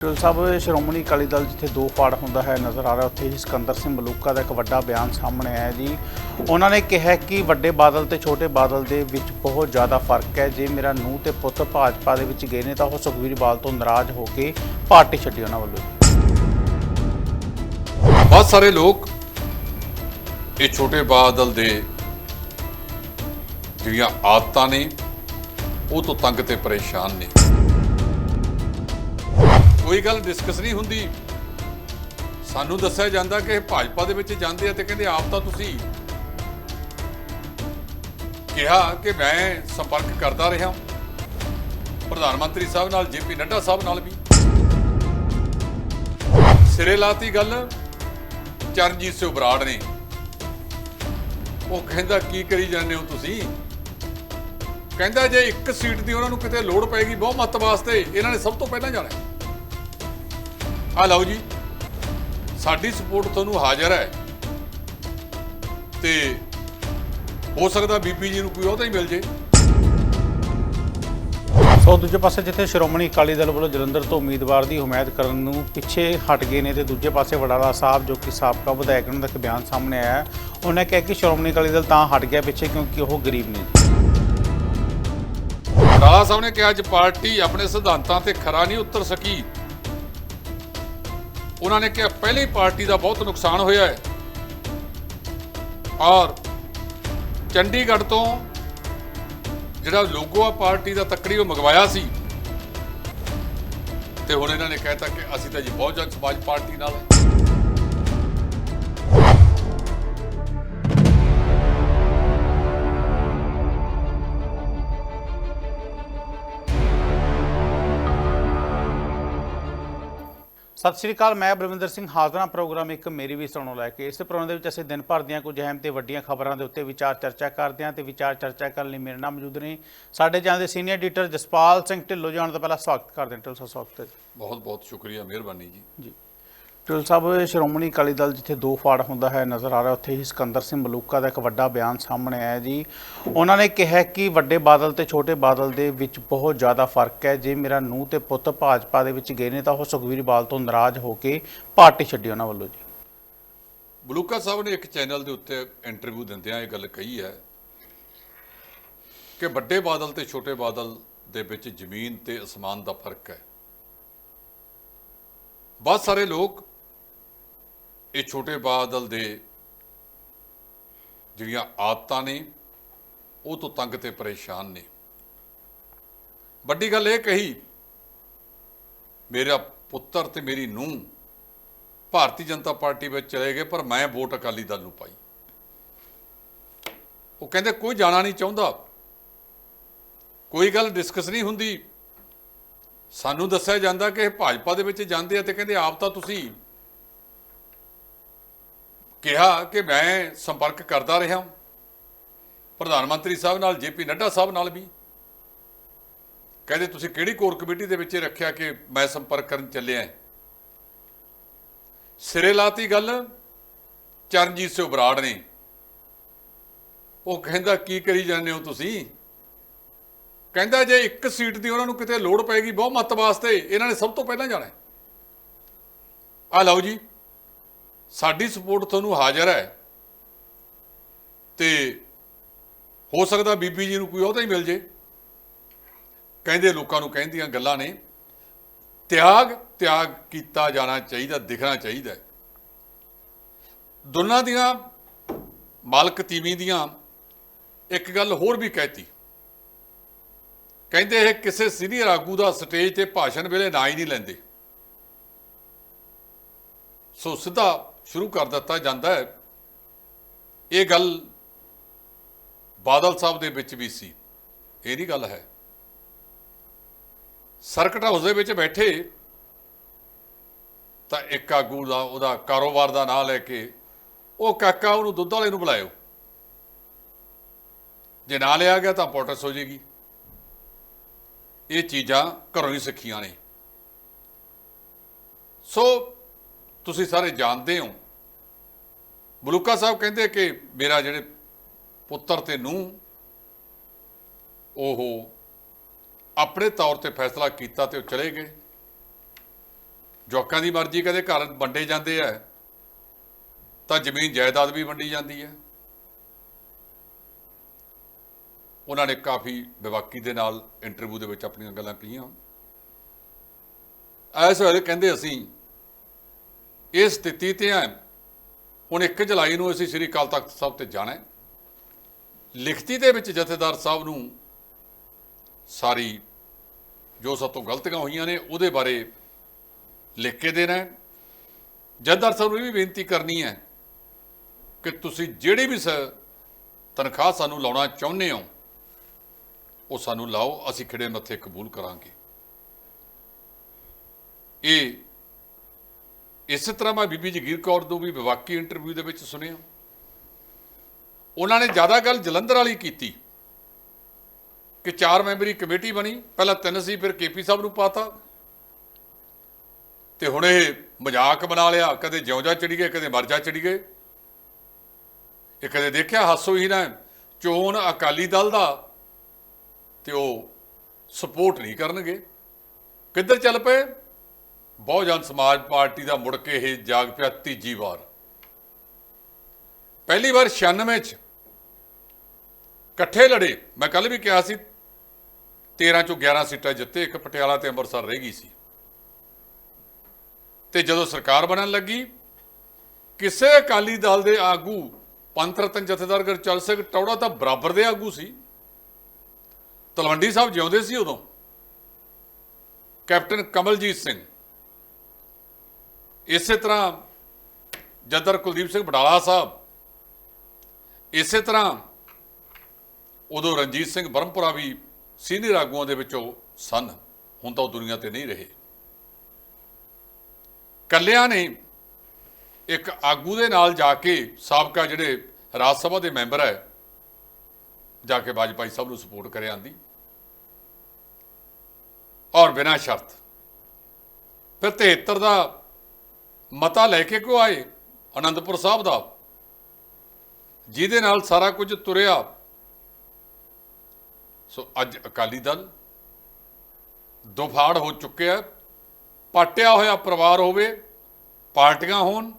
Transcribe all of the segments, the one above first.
Till ਸਾਹਿਬ, ਸ਼੍ਰੋਮਣੀ ਅਕਾਲੀ ਦਲ ਜਿੱਥੇ ਦੋ ਪਾੜ ਹੁੰਦਾ ਹੈ ਨਜ਼ਰ ਆ ਰਿਹਾ, ਉੱਥੇ ਹੀ ਸਿਕੰਦਰ ਸਿੰਘ ਮਲੂਕਾ ਦਾ ਇੱਕ ਵੱਡਾ ਬਿਆਨ ਸਾਹਮਣੇ ਆਇਆ ਜੀ। ਉਹਨਾਂ ਨੇ ਕਿਹਾ ਕਿ ਵੱਡੇ ਬਾਦਲ ਤੇ ਛੋਟੇ ਬਾਦਲ ਦੇ ਵਿੱਚ ਬਹੁਤ ਜ਼ਿਆਦਾ ਫ਼ਰਕ ਹੈ। ਜੇ ਮੇਰਾ ਨੂੰਹ ਤੇ ਪੁੱਤ ਭਾਜਪਾ ਦੇ ਵਿੱਚ ਗਏ ਨੇ, ਤਾਂ ਉਹ ਸੁਖਵੀਰ ਬਾਲ ਤੋਂ ਨਾਰਾਜ਼ ਹੋ ਕੇ ਪਾਰਟੀ ਛੱਡੀ ਉਹਨਾਂ ਵੱਲੋਂ। ਬਹੁਤ ਸਾਰੇ ਲੋਕ ਇਹ ਛੋਟੇ ਬਾਦਲ ਦੇ ਜਿਹੜੀਆਂ ਆਦਤਾਂ ਨੇ, ਉਹ ਤੋਂ ਤੰਗ ਤੇ ਪਰੇਸ਼ਾਨ ਨੇ। ਕੋਈ ਗੱਲ ਡਿਸਕਸ ਨਹੀਂ ਹੁੰਦੀ। ਸਾਨੂੰ ਦੱਸਿਆ ਜਾਂਦਾ ਕਿ ਭਾਜਪਾ ਦੇ ਵਿੱਚ ਜਾਂਦੇ ਆ ਤੇ ਕਹਿੰਦੇ ਆਪ ਤਾਂ ਤੁਸੀਂ ਕਿਹਾ ਕਿ ਮੈਂ ਸੰਪਰਕ ਕਰਦਾ ਰਿਹਾ ਪ੍ਰਧਾਨ ਮੰਤਰੀ ਸਾਹਿਬ ਨਾਲ ਜੇਪੀ ਨੱਡਾ ਸਾਹਿਬ ਨਾਲ ਵੀ। ਸਿਰੇ ਲਾਤੀ ਗੱਲ, ਚਰਨਜੀਤ ਸਿੰਘ ਬਰਾੜ ਨੇ। ਉਹ ਕਹਿੰਦਾ, ਕੀ ਕਰੀ ਜਾਂਦੇ ਹੋ ਤੁਸੀਂ? ਕਹਿੰਦਾ, ਜੇ ਇੱਕ ਸੀਟ ਦੀ ਉਹਨਾਂ ਨੂੰ ਕਿਤੇ ਲੋੜ ਪਏਗੀ ਬਹੁਮਤ ਵਾਸਤੇ, ਇਹਨਾਂ ਨੇ ਸਭ ਤੋਂ ਪਹਿਲਾਂ ਜਾਣਾ ਆ ਲਓ ਜੀ ਸਾਡੀ ਸਪੋਰਟ ਤੁਹਾਨੂੰ ਹਾਜ਼ਰ ਹੈ। ਤੇ ਹੋ ਸਕਦਾ ਬੀਬੀ ਜੀ ਨੂੰ ਕੋਈ ਉਹਦਾ ਹੀ ਮਿਲ ਜੇ। ਸੋ ਦੂਜੇ ਪਾਸੇ ਜਿੱਥੇ ਸ਼੍ਰੋਮਣੀ ਅਕਾਲੀ ਦਲ ਵੱਲੋਂ ਜਲੰਧਰ ਤੋਂ ਉਮੀਦਵਾਰ ਦੀ ਹਮਾਇਤ ਕਰਨ ਨੂੰ ਪਿੱਛੇ ਹਟ ਗਏ ਨੇ ਤੇ ਦੂਜੇ ਪਾਸੇ ਵਡਾਲਾ ਸਾਹਿਬ ਜੋ ਕਿ ਸਾਬਕਾ ਵਿਧਾਇਕ ਉਹਨਾਂ ਦਾ ਇੱਕ ਬਿਆਨ ਸਾਹਮਣੇ ਆਇਆ। ਉਹਨੇ ਕਿਹਾ ਕਿ ਸ਼੍ਰੋਮਣੀ ਅਕਾਲੀ ਦਲ ਤਾਂ ਹਟ ਗਿਆ ਪਿੱਛੇ ਕਿਉਂਕਿ ਉਹ ਗਰੀਬ ਨੇ ਰਾਲਾ ਸਾਹਿਬ ਨੇ ਕਿਹਾ ਅੱਜ ਪਾਰਟੀ ਆਪਣੇ ਸਿਧਾਂਤਾਂ ਤੇ ਖਰਾ ਨਹੀਂ ਉਤਰ ਸਕੀ। ਉਹਨਾਂ ਨੇ ਕਿਹਾ ਪਹਿਲੀ ਪਾਰਟੀ ਦਾ ਬਹੁਤ ਨੁਕਸਾਨ ਹੋਇਆ ਹੈ। ਔਰ ਚੰਡੀਗੜ੍ਹ ਤੋਂ ਜਿਹੜਾ ਲੋਗੋ ਆ ਪਾਰਟੀ ਦਾ ਤੱਕੜੀ ਉਹ ਮੰਗਵਾਇਆ ਸੀ, ਤੇ ਹੁਣ ਇਹਨਾਂ ਨੇ ਕਹਿਤਾ ਕਿ ਅਸੀਂ ਤਾਂ ਜੀ ਬਹੁਜਨ ਸਮਾਜ ਪਾਰਟੀ ਨਾਲ ਹੈ ਸਤਿ ਸ਼੍ਰੀ ਅਕਾਲ ਮੈਂ ਬਲਵਿੰਦਰ ਸਿੰਘ ਹਾਜ਼ਰਾਂ ਪ੍ਰੋਗਰਾਮ ਇੱਕ ਮੇਰੀ ਵੀ ਸੁਣੋ ਲੈ ਕੇ। ਇਸ ਪ੍ਰੋਗਰਾਮ ਦੇ ਵਿੱਚ ਅਸੀਂ ਦਿਨ ਭਰ ਦੀਆਂ ਕੁਝ ਅਹਿਮ ਤੇ ਵੱਡੀਆਂ ਖਬਰਾਂ ਦੇ ਉੱਤੇ ਵਿਚਾਰ ਚਰਚਾ ਕਰਦੇ ਹਾਂ ਤੇ ਵਿਚਾਰ ਚਰਚਾ ਕਰਨ ਲਈ ਮੇਰੇ ਨਾਲ ਮੌਜੂਦ ਨੇ ਸਾਡੇ ਚੈਨਲ ਦੇ ਸੀਨੀਅਰ ਐਡੀਟਰ ਜਸਪਾਲ ਸਿੰਘ ਢਿੱਲੋਂ ਜਾਣ ਤੋਂ ਪਹਿਲਾਂ ਸਵਾਗਤ ਕਰਦੇ ਹਾਂ। ਢਿੱਲੋਂ ਸਾਹਿਬ ਸਵਾਗਤ ਹੈ। ਬਹੁਤ ਬਹੁਤ ਸ਼ੁਕਰੀਆ ਮਿਹਰਬਾਨੀ ਜੀ। ਜੀ। ਢਿੱਲੋਂ ਸਾਹਿਬ, ਸ਼੍ਰੋਮਣੀ ਅਕਾਲੀ ਦਲ ਜਿੱਥੇ ਦੋ ਫਾੜ ਹੁੰਦਾ ਹੈ ਨਜ਼ਰ ਆ ਰਿਹਾ, ਉੱਥੇ ਹੀ ਸਿਕੰਦਰ ਸਿੰਘ ਮਲੂਕਾ ਦਾ ਇੱਕ ਵੱਡਾ ਬਿਆਨ ਸਾਹਮਣੇ ਆਇਆ ਜੀ। ਉਹਨਾਂ ਨੇ ਕਿਹਾ ਕਿ ਵੱਡੇ ਬਾਦਲ ਤੇ ਛੋਟੇ ਬਾਦਲ ਦੇ ਵਿੱਚ ਬਹੁਤ ਜ਼ਿਆਦਾ ਫ਼ਰਕ ਹੈ। ਜੇ ਮੇਰਾ ਨੂੰਹ ਤੇ ਪੁੱਤ ਭਾਜਪਾ ਦੇ ਵਿੱਚ ਗਏ ਨੇ, ਤਾਂ ਉਹ ਸੁਖਵੀਰ ਬਾਲ ਤੋਂ ਨਾਰਾਜ਼ ਹੋ ਕੇ ਪਾਰਟੀ ਛੱਡੀ ਉਹਨਾਂ ਵੱਲੋਂ ਜੀ। ਮਲੂਕਾ ਸਾਹਿਬ ਨੇ ਇੱਕ ਚੈਨਲ ਦੇ ਉੱਤੇ ਇੰਟਰਵਿਊ ਦਿੰਦਿਆਂ ਇਹ ਗੱਲ ਕਹੀ ਹੈ ਕਿ ਵੱਡੇ ਬਾਦਲ ਤੇ ਛੋਟੇ ਬਾਦਲ ਦੇ ਵਿੱਚ ਜ਼ਮੀਨ ਤੇ ਅਸਮਾਨ ਦਾ ਫ਼ਰਕ ਹੈ। ਬਹੁਤ ਸਾਰੇ ਲੋਕ ਇਹ ਛੋਟੇ ਬਾਦਲ ਦੇ ਜਿਹੜੀਆਂ ਆਦਤਾਂ ਨੇ, ਉਹ ਤੋਂ ਤੰਗ ਤੇ ਪਰੇਸ਼ਾਨ ਨੇ। ਵੱਡੀ ਗੱਲ ਇਹ ਕਹੀ, ਮੇਰਾ ਪੁੱਤਰ ਤੇ ਮੇਰੀ ਨੂੰਹ ਭਾਰਤੀ ਜਨਤਾ ਪਾਰਟੀ ਵਿੱਚ ਚਲੇ ਗਏ, ਪਰ ਮੈਂ ਵੋਟ ਅਕਾਲੀ ਦਲ ਨੂੰ ਪਾਈ। ਉਹ ਕਹਿੰਦੇ, ਕੋਈ ਜਾਣਾ ਨਹੀਂ ਚਾਹੁੰਦਾ। ਕੋਈ ਗੱਲ ਡਿਸਕਸ ਨਹੀਂ ਹੁੰਦੀ। ਸਾਨੂੰ ਦੱਸਿਆ ਜਾਂਦਾ ਕਿ ਇਹ ਭਾਜਪਾ ਦੇ ਵਿੱਚ ਜਾਂਦੇ ਆ ਤੇ ਕਹਿੰਦੇ, ਆਪ ਤਾਂ ਤੁਸੀਂ ਕਿਹਾ ਕਿ ਮੈਂ ਸੰਪਰਕ ਕਰਦਾ ਰਿਹਾ ਪ੍ਰਧਾਨ ਮੰਤਰੀ ਸਾਹਿਬ ਨਾਲ ਜੇਪੀ ਨੱਡਾ ਸਾਹਿਬ ਨਾਲ ਵੀ। ਕਹਿੰਦੇ, ਤੁਸੀਂ ਕਿਹੜੀ ਕੋਰ ਕਮੇਟੀ ਦੇ ਵਿੱਚ ਰੱਖਿਆ ਕਿ ਮੈਂ ਸੰਪਰਕ ਕਰਨ ਚੱਲਿਆ ਸਿਰੇ ਲਾਤੀ ਗੱਲ, ਚਰਨਜੀਤ ਸਿੰਘ ਬਰਾੜ ਨੇ। ਉਹ ਕਹਿੰਦਾ, ਕੀ ਕਰੀ ਜਾਂਦੇ ਹੋ ਤੁਸੀਂ? ਕਹਿੰਦਾ, ਜੇ ਇੱਕ ਸੀਟ ਦੀ ਉਹਨਾਂ ਨੂੰ ਕਿਤੇ ਲੋੜ ਪਏਗੀ ਬਹੁਮਤ ਵਾਸਤੇ, ਇਹਨਾਂ ਨੇ ਸਭ ਤੋਂ ਪਹਿਲਾਂ ਜਾਣਾ ਹੈ। ਆ ਲਓ ਜੀ। ਸਾਡੀ ਸਪੋਰਟ ਤੁਹਾਨੂੰ ਹਾਜ਼ਰ ਹੈ। ਤੇ ਹੋ ਸਕਦਾ ਬੀਬੀ ਜੀ ਨੂੰ ਕੋਈ ਉਹਦਾ ਹੀ ਮਿਲ ਜੇ। ਕਹਿੰਦੇ ਲੋਕਾਂ ਨੂੰ ਕਹਿੰਦੀਆਂ ਗੱਲਾਂ ਨੇ, ਤਿਆਗ ਤਿਆਗ ਕੀਤਾ ਜਾਣਾ ਚਾਹੀਦਾ, ਦਿਖਣਾ ਚਾਹੀਦਾ ਦੋਨਾਂ ਦੀਆਂ ਮਾਲਕ ਤੀਵੀਂ ਦੀਆਂ ਇੱਕ ਗੱਲ ਹੋਰ ਵੀ ਕਹਿਤੀ। ਕਹਿੰਦੇ ਇਹ ਕਿਸੇ ਸੀਨੀਅਰ ਆਗੂ ਦਾ ਸਟੇਜ ਤੇ ਭਾਸ਼ਣ ਵੇਲੇ ਨਾ ਹੀ ਨਹੀਂ ਲੈਂਦੇ। ਸੋ ਸਿੱਧਾ ਸ਼ੁਰੂ ਕਰ ਦਿੱਤਾ ਜਾਂਦਾ ਹੈ। ਇਹ ਗੱਲ ਬਾਦਲ ਸਾਹਿਬ ਦੇ ਵਿੱਚ ਵੀ ਸੀ। ਇਹ ਨਹੀਂ ਗੱਲ ਹੈ। ਸਰਕਟ ਹਾਊਸ ਦੇ ਵਿੱਚ ਬੈਠੇ ਤਾਂ ਇੱਕ ਆਗੂ ਦਾ, ਉਹਦਾ ਕਾਰੋਬਾਰ ਦਾ ਨਾਂ ਲੈ ਕੇ ਉਹ ਕਾਕਾ ਉਹਨੂੰ ਦੁੱਧ ਵਾਲੇ ਨੂੰ ਬੁਲਾਇਓ। ਜੇ ਨਾ ਲਿਆ ਗਿਆ ਤਾਂ ਪੋਟਸ ਹੋ ਜੇਗੀ। ਇਹ ਚੀਜ਼ਾਂ ਘਰੋਂ ਹੀ ਸਿੱਖੀਆਂ ਨੇ। ਸੋ ਤੁਸੀਂ ਸਾਰੇ ਜਾਣਦੇ ਹੋ ਮਲੂਕਾ ਸਾਹਿਬ ਕਹਿੰਦੇ ਕਿ ਮੇਰਾ ਜਿਹੜੇ ਪੁੱਤਰ ਤੇ ਨੂੰ ਉਹ ਆਪਣੇ ਤੌਰ ਤੇ ਫੈਸਲਾ ਕੀਤਾ ਤੇ ਉਹ ਚਲੇ ਗਏ। ਜੋਕਾਂ ਦੀ ਮਰਜ਼ੀ ਕਦੇ ਘਰ ਵੰਡੇ ਜਾਂਦੇ ਆ, ਤਾਂ ਜ਼ਮੀਨ ਜਾਇਦਾਦ ਵੀ ਵੰਡੀ ਜਾਂਦੀ ਹੈ ਉਹਨਾਂ ਨੇ ਕਾਫੀ ਵਿਵਾਕੀ ਦੇ ਨਾਲ ਇੰਟਰਵਿਊ ਦੇ ਵਿੱਚ ਆਪਣੀਆਂ ਗੱਲਾਂ ਕਹੀਆਂ। ਐਸ ਵੇਲੇ ਕਹਿੰਦੇ ਅਸੀਂ, ਇਸ ਸਥਿਤੀ ਤੇ ਆ ਹੁਣ 1 ਜੁਲਾਈ ਨੂੰ ਅਸੀਂ ਸ੍ਰੀ ਅਕਾਲ ਤਖਤ ਸਾਹਿਬ ਤੇ ਜਾਣਾ ਹੈ। ਲਿਖਤੀ ਦੇ ਵਿੱਚ ਜਥੇਦਾਰ ਸਾਹਿਬ ਨੂੰ ਸਾਰੀ ਜੋ ਸਭ ਤੋਂ ਗਲਤੀਆਂ ਹੋਈਆਂ ਨੇ, ਉਹਦੇ ਬਾਰੇ ਲਿਖ ਕੇ ਦੇਣਾ ਹੈ। ਜਥੇਦਾਰ ਸਾਹਿਬ ਨੂੰ ਇਹ ਵੀ ਬੇਨਤੀ ਕਰਨੀ ਹੈ ਕਿ ਤੁਸੀਂ ਜਿਹੜੀ ਵੀ ਸ- ਤਨਖਾਹ ਸਾਨੂੰ ਲਾਉਣਾ ਚਾਹੁੰਦੇ ਹੋ, ਉਹ ਸਾਨੂੰ ਲਾਓ, ਅਸੀਂ ਖਿੜੇ ਮੱਥੇ ਕਬੂਲ ਕਰਾਂਗੇ। ਇਹ ਇਸੇ ਤਰ੍ਹਾਂ ਮੈਂ ਬੀਬੀ ਜਗੀਰ ਕੌਰ ਨੂੰ ਵੀ ਵਿਵਾਕੀ ਇੰਟਰਵਿਊ ਦੇ ਵਿੱਚ ਸੁਣਿਆ। ਉਹਨਾਂ ਨੇ ਜ਼ਿਆਦਾ ਗੱਲ ਜਲੰਧਰ ਵਾਲੀ ਕੀਤੀ ਕਿ ਚਾਰ ਮੈਂਬਰੀ ਕਮੇਟੀ ਬਣੀ। ਪਹਿਲਾਂ ਤਿੰਨ ਸੀ, ਫਿਰ ਕੇਪੀ ਸਾਹਿਬ ਨੂੰ ਪਾਤਾ। ਤੇ ਹੁਣ ਇਹ ਮਜ਼ਾਕ ਬਣਾ ਲਿਆ। ਕਦੇ ਜਿਉਂਜਾ ਚੜੀ ਗਏ, ਕਦੇ ਮਰਜਾ ਚੜੀ ਗਏ। ਇਹ ਕਦੇ ਦੇਖਿਆ? ਹਾਸੋ ਹੀ ਨਾ। ਚੋਣ ਅਕਾਲੀ ਦਲ ਦਾ ਤੇ ਉਹ ਸਪੋਰਟ ਨਹੀਂ ਕਰਨਗੇ। ਕਿੱਧਰ ਚੱਲ ਪਏ? ਬਹੁਜਨ ਸਮਾਜ ਪਾਰਟੀ ਦਾ ਮੁੜ ਕੇ ਇਹ ਜਾਗ ਪਿਆ ਤੀਜੀ ਵਾਰ। ਪਹਿਲੀ ਵਾਰ 96 ਚ ਇਕੱਠੇ ਲੜੇ। ਮੈਂ ਕੱਲ ਵੀ ਕਿਹਾ ਸੀ 13 ਚੋਂ 11 ਸੀਟਾਂ ਜਿੱਤੇ, ਇੱਕ ਪਟਿਆਲਾ ਤੇ ਅੰਮ੍ਰਿਤਸਰ ਰਹਿ ਗਈ ਸੀ। ਤੇ ਜਦੋਂ ਸਰਕਾਰ ਬਣਨ ਲੱਗੀ, ਕਿਸੇ ਅਕਾਲੀ ਦਲ ਦੇ ਆਗੂ, ਪੰਥ ਰਤਨ ਜਥੇਦਾਰ ਗੁਰਚਰਨ ਸਿੰਘ ਟੌੜਾ ਤਾਂ ਬਰਾਬਰ ਦੇ ਆਗੂ ਸੀ। ਤਲਵੰਡੀ ਸਾਹਿਬ ਜਿਉਂਦੇ ਸੀ ਉਦੋਂ। ਕੈਪਟਨ ਕਮਲਜੀਤ ਸਿੰਘ ਇਸੇ ਤਰ੍ਹਾਂ ਜਦਰ ਕੁਲਦੀਪ ਸਿੰਘ ਬਡਾਲਾ ਸਾਹਿਬ, ਇਸੇ ਤਰ੍ਹਾਂ ਉਦੋਂ ਰਣਜੀਤ ਸਿੰਘ ਬਰਮਪੁਰਾ ਵੀ ਸੀਨੀਅਰ ਆਗੂਆਂ ਦੇ ਵਿੱਚੋਂ ਸਨ, ਹੁਣ ਤਾਂ ਉਹ ਦੁਨੀਆ ਤੇ ਨਹੀਂ ਰਹੇ। ਕੱਲਿਆਂ ਨੇ ਇੱਕ ਆਗੂ ਦੇ ਨਾਲ ਜਾ ਕੇ ਸਾਬਕਾ ਜਿਹੜੇ ਰਾਜ ਸਭਾ ਦੇ ਮੈਂਬਰ ਹੈ, ਜਾ ਕੇ ਵਾਜਪਾਈ ਸਾਹਿਬ ਨੂੰ ਸਪੋਰਟ ਕਰਿਆ ਆਂਦੀ। ਔਰ ਬਿਨਾਂ ਸ਼ਰਤ। ਫਿਰ 73 ਦਾ ਮਤਾ ਲੈ ਕੇ ਕਿਉਂ ਆਏ? ਅਨੰਦਪੁਰ ਸਾਹਿਬ ਦਾ। ਜਿਹਦੇ ਨਾਲ ਸਾਰਾ ਕੁਝ ਤੁਰਿਆ। ਸੋ ਅੱਜ ਅਕਾਲੀ ਦਲ ਦੁਫਾੜ ਹੋ ਚੁੱਕਿਆ ਪਾਟਿਆ ਹੋਇਆ ਪਰਿਵਾਰ ਹੋਵੇ, ਪਾਰਟੀਆਂ ਹੋਣ,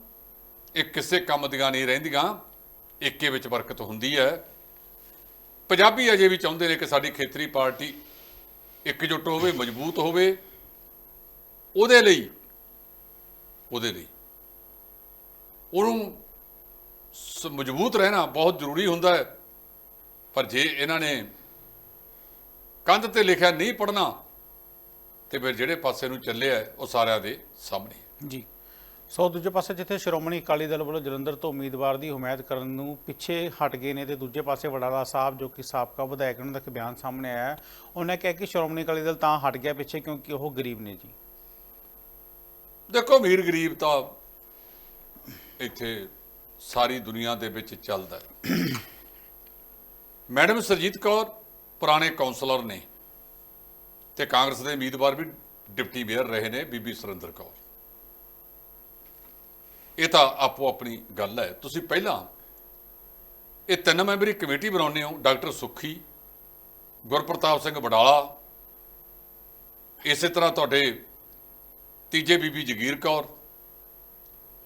ਇਹ ਕਿਸੇ ਕੰਮ ਦੀਆਂ ਨਹੀਂ ਰਹਿੰਦੀਆਂ। ਏਕੇ ਵਿੱਚ ਬਰਕਤ ਹੁੰਦੀ ਹੈ। ਪੰਜਾਬੀ ਅਜੇ ਵੀ ਚਾਹੁੰਦੇ ਨੇ ਕਿ ਸਾਡੀ ਖੇਤਰੀ ਪਾਰਟੀ ਇਕਜੁੱਟ ਹੋਵੇ, ਮਜ਼ਬੂਤ ਹੋਵੇ। ਉਹਦੇ ਲਈ ਉਹਦੇ ਲਈ। ਉਹਨੂੰ ਮਜ਼ਬੂਤ ਰਹਿਣਾ ਬਹੁਤ ਜ਼ਰੂਰੀ ਹੁੰਦਾ ਹੈ। ਪਰ ਜੇ ਇਹਨਾਂ ਨੇ ਕੰਧ ਤੇ ਲਿਖਿਆ ਨਹੀਂ ਪੜਨਾ ਤੇ ਫਿਰ ਜਿਹੜੇ ਪਾਸੇ ਨੂੰ ਚੱਲਿਆ ਉਹ ਸਾਰਿਆਂ ਦੇ ਸਾਹਮਣੇ ਜੀ। ਸੋ ਦੂਜੇ ਪਾਸੇ ਜਿੱਥੇ ਸ਼੍ਰੋਮਣੀ ਅਕਾਲੀ ਦਲ ਵੱਲੋਂ ਜਲੰਧਰ ਤੋਂ ਉਮੀਦਵਾਰ ਦੀ ਹਮਾਇਤ ਕਰਨ ਨੂੰ ਪਿੱਛੇ ਹਟ ਗਏ ਨੇ ਤੇ ਦੂਜੇ ਪਾਸੇ ਵਡਾਲਾ ਸਾਹਿਬ, ਜੋ ਕਿ ਸਾਬਕਾ ਵਿਧਾਇਕ, ਉਹਨਾਂ ਦਾ ਇੱਕ ਬਿਆਨ ਸਾਹਮਣੇ ਆਇਆ ਹੈ। ਉਹਨਾਂ ਕਿਹਾ ਕਿ ਸ਼੍ਰੋਮਣੀ ਅਕਾਲੀ ਦਲ ਤਾਂ ਹਟ ਗਿਆ ਪਿੱਛੇ ਕਿਉਂਕਿ ਉਹ ਗਰੀਬ ਨੇ ਜੀ। ਦੇਖੋ ਅਮੀਰ ਗਰੀਬ ਤਾਂ ਇੱਥੇ ਸਾਰੀ ਦੁਨੀਆ ਦੇ ਵਿੱਚ ਚੱਲਦਾ ਹੈ। ਮੈਡਮ ਸਰਜੀਤ ਕੌਰ ਪੁਰਾਣੇ ਕਾਉਂਸਲਰ ਨੇ ਤੇ ਕਾਂਗਰਸ ਦੇ ਉਮੀਦਵਾਰ ਵੀ ਡਿਪਟੀ ਮੇਅਰ ਰਹੇ ਨੇ ਬੀਬੀ ਸੁਰਿੰਦਰ ਕੌਰ। ਇਹ ਤਾਂ ਆਪੋ ਆਪਣੀ ਗੱਲ ਹੈ। ਤੁਸੀਂ ਪਹਿਲਾਂ ਇਹ ਤਿੰਨ ਮੈਂਬਰੀ ਕਮੇਟੀ ਬਣਾਉਂਦੇ ਹੋ, ਡਾਕਟਰ ਸੁੱਖੀ, ਗੁਰਪ੍ਰਤਾਪ ਸਿੰਘ ਬਡਾਲਾ ਇਸੇ ਤਰ੍ਹਾਂ ਤੁਹਾਡੇ ਤੀਜੇ ਬੀਬੀ ਜਗੀਰ ਕੌਰ।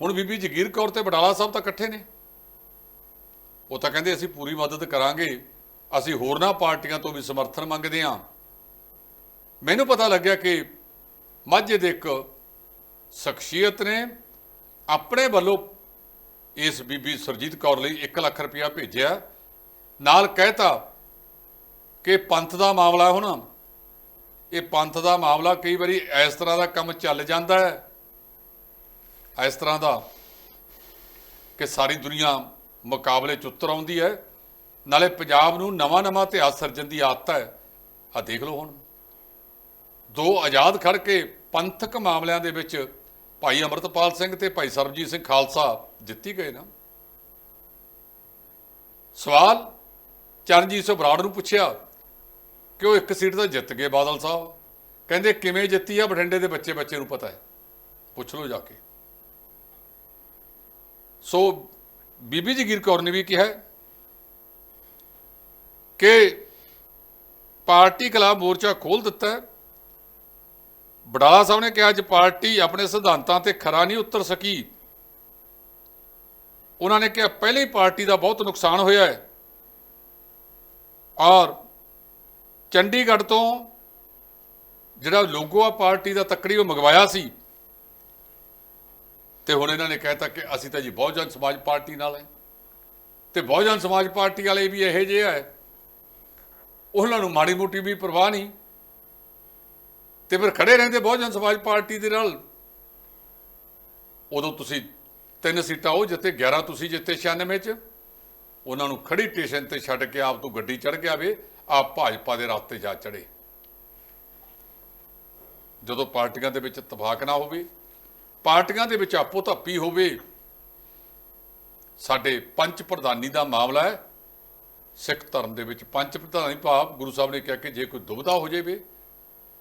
ਹੁਣ ਬੀਬੀ ਜਗੀਰ ਕੌਰ ਤੇ ਬਟਾਲਾ ਸਾਹਿਬ ਤਾਂ ਇਕੱਠੇ ਨੇ। ਉਹ ਤਾਂ ਕਹਿੰਦੇ ਅਸੀਂ ਪੂਰੀ ਮਦਦ ਕਰਾਂਗੇ, ਅਸੀਂ ਹੋਰਨਾਂ ਪਾਰਟੀਆਂ ਤੋਂ ਵੀ ਸਮਰਥਨ ਮੰਗਦੇ ਹਾਂ। ਮੈਨੂੰ ਪਤਾ ਲੱਗਿਆ ਕਿ ਮਾਝੇ ਦੇ ਇੱਕ ਸ਼ਖਸੀਅਤ ਨੇ ਆਪਣੇ ਵੱਲੋਂ ਇਸ ਬੀਬੀ ਸਰਜੀਤ ਕੌਰ ਲਈ 1 ਲੱਖ ਰੁਪਇਆ ਭੇਜਿਆ। ਨਾਲ ਕਹਿਤਾ ਕਿ ਪੰਥ ਦਾ ਮਾਮਲਾ ਹੁਣ ਇਹ ਪੰਥ ਦਾ ਮਾਮਲਾ ਕਈ ਵਾਰੀ ਇਸ ਤਰ੍ਹਾਂ ਦਾ ਕੰਮ ਚੱਲ ਜਾਂਦਾ ਹੈ। ਇਸ ਤਰ੍ਹਾਂ ਦਾ ਕਿ ਸਾਰੀ ਦੁਨੀਆ ਮੁਕਾਬਲੇ ਚ ਉਤਰ ਆਉਂਦੀ ਹੈ। ਨਾਲੇ ਪੰਜਾਬ ਨੂੰ ਨਵਾਂ-ਨਵਾਂ ਇਤਿਹਾਸ ਸਿਰਜਣ ਦੀ ਆਦਤ ਹੈ। ਆ ਦੇਖ ਲਓ ਹੁਣ। ਦੋ ਆਜ਼ਾਦ ਖੜ ਕੇ ਪੰਥਕ ਮਾਮਲਿਆਂ ਦੇ ਵਿੱਚ ਭਾਈ ਅਮਰਤਪਾਲ ਸਿੰਘ ਤੇ ਭਾਈ ਸਰਬਜੀਤ ਸਿੰਘ ਖਾਲਸਾ ਜਿੱਤੀ ਗਏ ਨਾ। ਸਵਾਲ ਚਰਨਜੀਤ ਸਿੰਘ ਬਰਾੜ ਨੂੰ ਪੁੱਛਿਆ ਕਿ ਉਹ ਇੱਕ ਸੀਟ ਤਾਂ ਜਿੱਤ ਗਏ ਬਾਦਲ ਸਾਹਿਬ। ਕਹਿੰਦੇ ਕਿਵੇਂ ਜਿੱਤੀ ਆ, ਬਠਿੰਡੇ ਦੇ ਬੱਚੇ ਬੱਚੇ ਨੂੰ ਪਤਾ ਹੈ। ਪੁੱਛ ਲਓ ਜਾ ਕੇ। ਸੋ ਬੀਬੀ ਜਗੀਰ ਕੌਰ ਨੇ ਵੀ ਕਿਹਾ ਕਿ ਪਾਰਟੀ ਖਿਲਾਫ ਮੋਰਚਾ ਖੋਲ ਦਿੱਤਾ ਹੈ। ਬਡਾਲਾ ਸਾਹਿਬ ਨੇ ਕਿਹਾ, ਅੱਜ ਪਾਰਟੀ ਆਪਣੇ ਸਿਧਾਂਤਾਂ ਤੇ ਖਰਾ ਨਹੀਂ ਉਤਰ ਸਕੀ। ਉਹਨਾਂ ਨੇ ਕਿਹਾ, ਪਹਿਲੇ ਹੀ ਪਾਰਟੀ ਦਾ ਬਹੁਤ ਨੁਕਸਾਨ ਹੋਇਆ ਹੈ। ਔਰ ਚੰਡੀਗੜ੍ਹ ਤੋਂ ਜਿਹੜਾ ਲੋਗੋ ਆ ਪਾਰਟੀ ਦਾ ਤੱਕੜੀ ਉਹ ਮੰਗਵਾਇਆ ਸੀ ਤੇ ਹੁਣ ਇਹਨਾਂ ਨੇ ਕਹਿਤਾ ਕਿ ਅਸੀਂ ਤਾਂ ਜੀ ਬਹੁਜਨ ਸਮਾਜ ਪਾਰਟੀ ਨਾਲ ਹੈ। ਤੇ ਬਹੁਜਨ ਸਮਾਜ ਪਾਰਟੀ ਵਾਲੇ ਵੀ ਇਹੋ ਜਿਹੇ ਆ। ਉਹਨਾਂ ਨੂੰ ਮਾੜੀ ਮੋਟੀ ਵੀ ਪਰਵਾਹ ਨਹੀਂ। ਤੇ ਫਿਰ ਖੜੇ ਰਹਿੰਦੇ ਬਹੁਜਨ ਸਮਾਜ ਪਾਰਟੀ ਦੇ ਨਾਲ। ਉਦੋਂ ਤੁਸੀਂ ਤਿੰਨ ਸੀਟਾਂ ਉਹ ਜਿੱਤੇ 11 ਤੁਸੀਂ ਜਿੱਤੇ 96 ਚ, ਉਹਨਾਂ ਨੂੰ ਖੜੀ ਸਟੇਸ਼ਨ ਤੇ ਛੱਡ ਕੇ ਆਪ ਤੋਂ ਗੱਡੀ ਚੜ ਗਿਆ ਵੇ ਆਪ ਭਾਜਪਾ ਦੇ ਰਸਤੇ ਜਾ ਚੜੇ। ਜਦੋਂ ਪਾਰਟੀਆਂ ਦੇ ਵਿੱਚ ਤਫਾਕ ਨਾ ਹੋਵੇ, ਪਾਰਟੀਆਂ ਦੇ ਵਿੱਚ ਆਪੋ ਧੱਪੀ ਹੋਵੇ, ਸਾਡੇ ਪੰਚ ਪ੍ਰਧਾਨੀ ਦਾ ਮਾਮਲਾ ਹੈ। ਸਿੱਖ ਧਰਮ ਦੇ ਵਿੱਚ ਪੰਚ ਪ੍ਰਧਾਨੀ ਭਾਵ ਗੁਰੂ ਸਾਹਿਬ ਨੇ ਕਿਹਾ ਕਿ ਜੇ ਕੋਈ ਦੁਬਦਾ ਹੋ ਜਾਵੇ,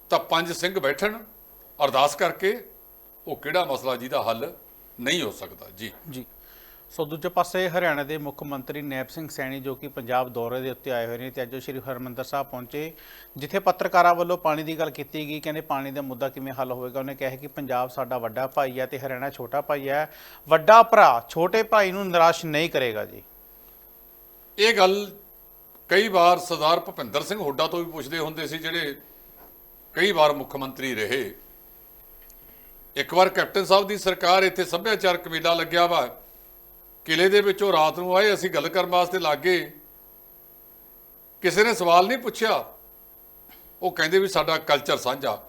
ਤਾਂ ਪੰਜ ਸਿੰਘ ਬੈਠਣ, ਅਰਦਾਸ ਕਰਕੇ ਉਹ ਕਿਹੜਾ ਮਸਲਾ ਜਿਹਦਾ ਹੱਲ ਨਹੀਂ ਹੋ ਸਕਦਾ। ਜੀ। ਜੀ। ਸੋ ਦੂਜੇ ਪਾਸੇ ਹਰਿਆਣਾ ਦੇ ਮੁੱਖ ਮੰਤਰੀ ਨੈਬ ਸਿੰਘ ਸੈਣੀ ਜੋ ਕਿ ਪੰਜਾਬ ਦੌਰੇ ਦੇ ਉੱਤੇ ਆਏ ਹੋਏ ਨੇ ਤੇ ਅੱਜ ਉਹ ਸ਼੍ਰੀ ਹਰਮੰਦਰ ਸਾਹਿਬ ਪਹੁੰਚੇ, ਜਿੱਥੇ ਪੱਤਰਕਾਰਾਂ ਵੱਲੋਂ ਪਾਣੀ ਦੀ ਗੱਲ ਕੀਤੀ ਗਈ, ਕਹਿੰਦੇ ਪਾਣੀ ਦਾ ਮੁੱਦਾ ਕਿਵੇਂ ਹੱਲ ਹੋਵੇਗਾ, ਉਹਨੇ ਕਿਹਾ ਕਿ ਪੰਜਾਬ ਸਾਡਾ ਵੱਡਾ ਭਾਈ ਹੈ ਤੇ ਹਰਿਆਣਾ ਛੋਟਾ ਭਾਈ ਹੈ, ਵੱਡਾ ਭਰਾ, ਛੋਟੇ ਭਾਈ ਨੂੰ ਨਿਰਾਸ਼ ਨਹੀਂ ਕਰੇਗਾ ਜੀ। ਇਹ ਗੱਲ ਕਈ ਵਾਰ ਸਰਦਾਰ ਭੁਪਿੰਦਰ ਸਿੰਘ ਹੁੱਡਾ ਤੋਂ ਵੀ ਪੁੱਛਦੇ ਹੁੰਦੇ ਸੀ, ਜਿਹੜੇ ਕਈ ਵਾਰ ਮੁੱਖ ਮੰਤਰੀ ਰਹੇ। ਇੱਕ ਵਾਰ ਕੈਪਟਨ ਸਾਹਿਬ ਦੀ ਸਰਕਾਰ ਇੱਥੇ ਸੱਭਿਆਚਾਰਕ ਮੇਲਾ ਲੱਗਿਆ ਵਾ ਕਿਲੇ ਦੇ ਵਿੱਚੋਂ ਰਾਤ ਨੂੰ ਆਏ, ਅਸੀਂ ਗੱਲ ਕਰਨ ਵਾਸਤੇ ਲੱਗੇ ਕਿਸੇ ਨੇ ਸਵਾਲ ਨਹੀਂ ਪੁੱਛਿਆ। ਉਹ ਕਹਿੰਦੇ ਵੀ ਸਾਡਾ ਕਲਚਰ ਸਾਂਝਾ।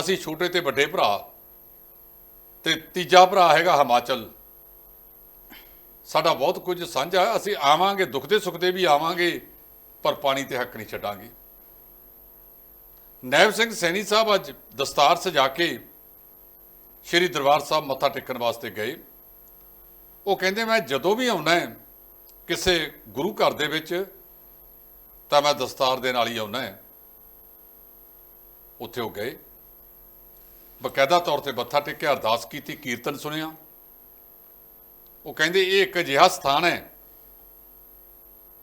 ਅਸੀਂ ਛੋਟੇ ਤੇ ਵੱਡੇ ਭਰਾ। ਤੇ ਤੀਜਾ ਭਰਾ ਹੈਗਾ ਹਿਮਾਚਲ। ਸਾਡਾ ਬਹੁਤ ਕੁਝ ਸਾਂਝਾ ਹੈ। ਅਸੀਂ ਆਵਾਂਗੇ, ਦੁੱਖ ਦੇ ਸੁੱਖ ਦੇ ਵੀ ਆਵਾਂਗੇ, ਪਰ ਪਾਣੀ ਤੇ ਹੱਕ ਨਹੀਂ ਛੱਡਾਂਗੇ। ਨੈਬ ਸਿੰਘ ਸੈਣੀ ਸਾਹਿਬ ਅੱਜ ਦਸਤਾਰ ਸਜਾ ਕੇ ਸ਼੍ਰੀ ਦਰਬਾਰ ਸਾਹਿਬ ਮੱਥਾ ਟੇਕਣ ਵਾਸਤੇ ਗਏ। ਉਹ ਕਹਿੰਦੇ, ਮੈਂ ਜਦੋਂ ਵੀ ਆਉਣਾ ਹੈ ਕਿਸੇ ਗੁਰੂ ਘਰ ਦੇ ਵਿੱਚ, ਤਾਂ ਮੈਂ ਦਸਤਾਰ ਦੇ ਨਾਲ ਹੀ ਆਉਣਾ ਹੈ। ਉੱਥੇ ਉਹ ਗਏ। ਬਕਾਇਦਾ ਤੌਰ ਤੇ ਮੱਥਾ ਟੇਕਿਆ, ਅਰਦਾਸ ਕੀਤੀ, ਕੀਰਤਨ ਸੁਣਿਆ। ਉਹ ਕਹਿੰਦੇ, ਇਹ ਇੱਕ ਅਜਿਹਾ ਸਥਾਨ ਹੈ,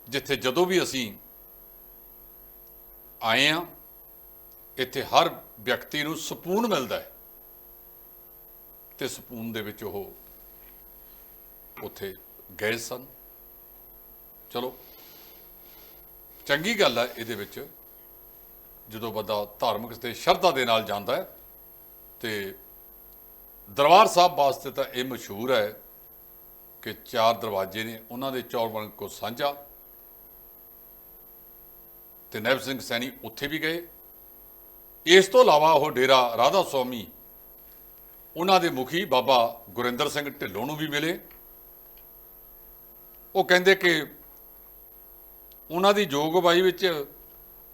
ਜਿੱਥੇ ਜਦੋਂ ਵੀ ਅਸੀਂ ਆਏ ਆ ਇੱਥੇ ਹਰ ਵਿਅਕਤੀ ਨੂੰ ਸਕੂਨ ਮਿਲਦਾ ਹੈ। ਤੇ ਸਕੂਨ ਦੇ ਵਿੱਚ ਉਹ ਉੱਥੇ ਗਏ ਸਨ। ਚਲੋ, ਚੰਗੀ ਗੱਲ ਹੈ ਇਹਦੇ ਵਿੱਚ, ਜਦੋਂ ਬੰਦਾ ਧਾਰਮਿਕ ਤੇ ਸ਼ਰਧਾ ਦੇ ਨਾਲ ਜਾਂਦਾ ਹੈ, ਤੇ ਦਰਬਾਰ ਸਾਹਿਬ ਵਾਸਤੇ ਤਾਂ ਇਹ ਮਸ਼ਹੂਰ ਹੈ ਕਿ ਚਾਰ ਦਰਵਾਜ਼ੇ ਨੇ, ਉਹਨਾਂ ਦੇ ਚੌਰਵਣ ਕੋ ਸਾਂਝਾ। ਤੇ ਨੈਬ ਸਿੰਘ ਸੈਣੀ ਉੱਥੇ ਵੀ ਗਏ। ਇਸ ਤੋਂ ਇਲਾਵਾ ਉਹ ਡੇਰਾ ਰਾਧਾ ਸਵਾਮੀ, ਉਹਨਾਂ ਦੇ ਮੁਖੀ ਬਾਬਾ ਗੁਰਿੰਦਰ ਸਿੰਘ ਢਿੱਲੋਂ ਨੂੰ ਵੀ ਮਿਲੇ। ਉਹ ਕਹਿੰਦੇ ਕਿ ਉਹਨਾਂ ਦੀ ਜੋਗਬਾਈ ਵਿੱਚ